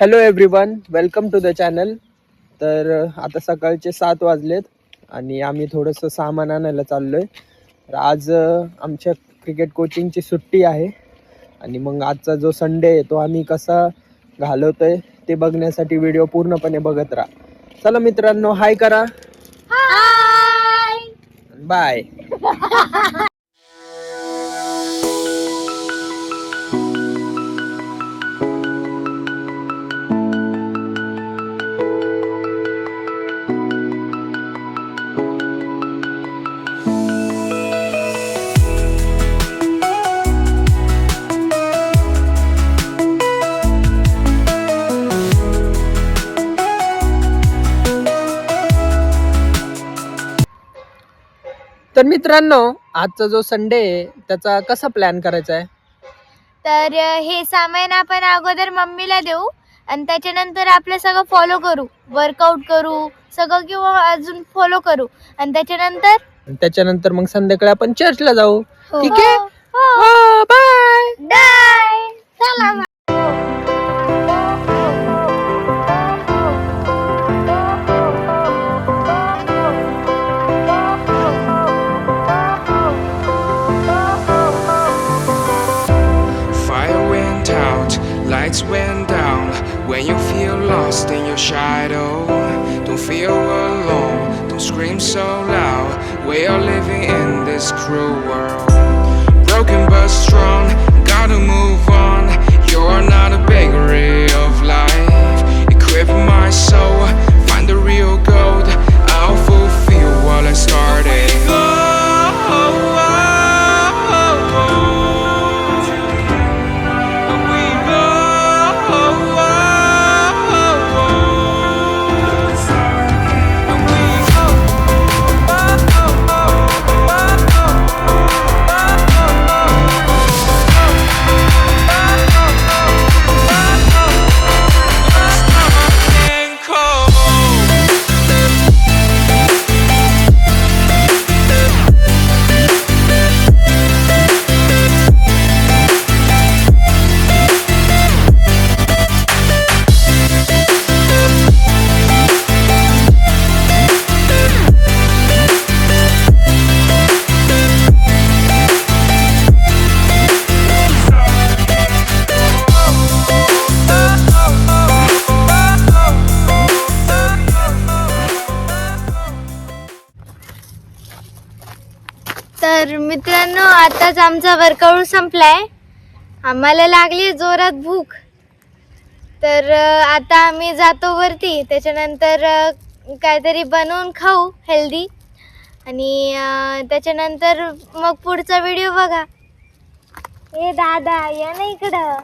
Hello everyone welcome to the channel तर आता सकाळचे सात वाजलेत आणि आम्ही थोडंसं सामान आणायला चाललो आहे तर आज आमच्या क्रिकेट कोचिंगची सुट्टी आहे आणि मग आजचा जो संडे आहे तो आम्ही कसा घालवतोय ते बघण्यासाठी व्हिडिओ पूर्णपणे बघत राहा. चला मित्रांनो हाय करा. बाय तर मित्रांनो आजचा जो संडे आहे त्याचा कसा प्लॅन करायचा आहे? तर अ, हे सामान आपण अगोदर मम्मीला देऊ आणि त्याच्यानंतर आपलं सगळं फॉलो करू. वर्कआउट करू सगळं किंवा अजून फॉलो करू. आणि त्याच्यानंतर? आणि त्याच्यानंतर मग संध्याकाळी आपण चर्चला जाऊ. ठीक आहे? हो बाय बाय चला मग. When you feel lost in your shadow, don't feel alone, don't scream so loud. We are living in this cruel world. Broken but strong, gotta move on. तर मित्रांनो आताच आमचा वर्कआउट संपलाय. आम्हाला लागली जोरात भूक. तर आता आम्ही जातो वरती. त्याच्यानंतर काहीतरी बनवून खाऊ हेल्दी. आणि त्याच्यानंतर मग पुढचा व्हिडिओ बघा. ए दादा या ना इकडं.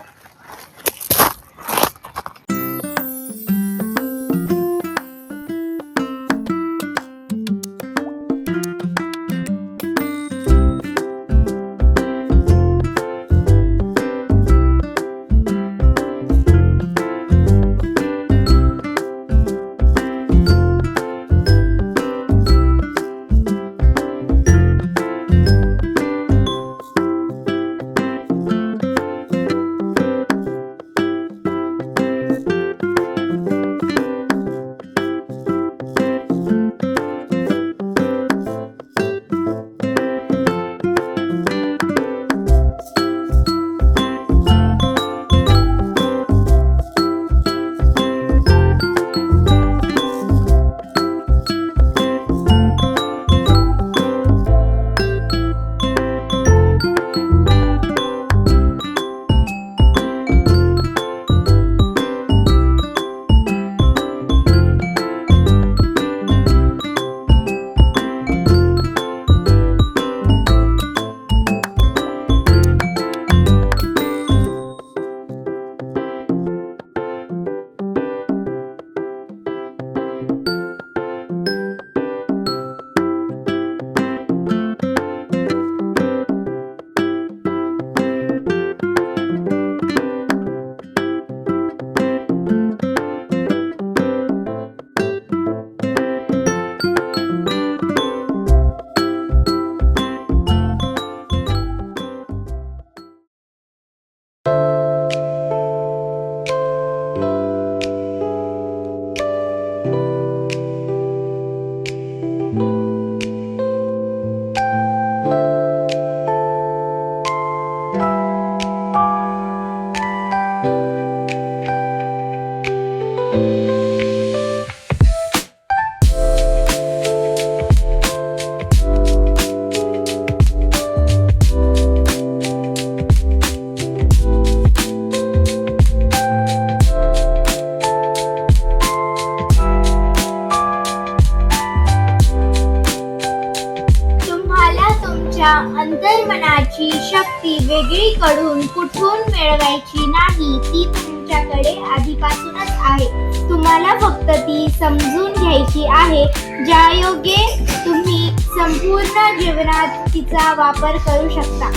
वेगळीकडून कुठून मिळवायची नाही ती तुमच्याकडे आधीपासूनच आहे. तुम्हाला फक्त ती समजून घ्यायची आहे. ज्यायोगे तुम्ही संपूर्ण जीवनात तिचा वापर करू शकता.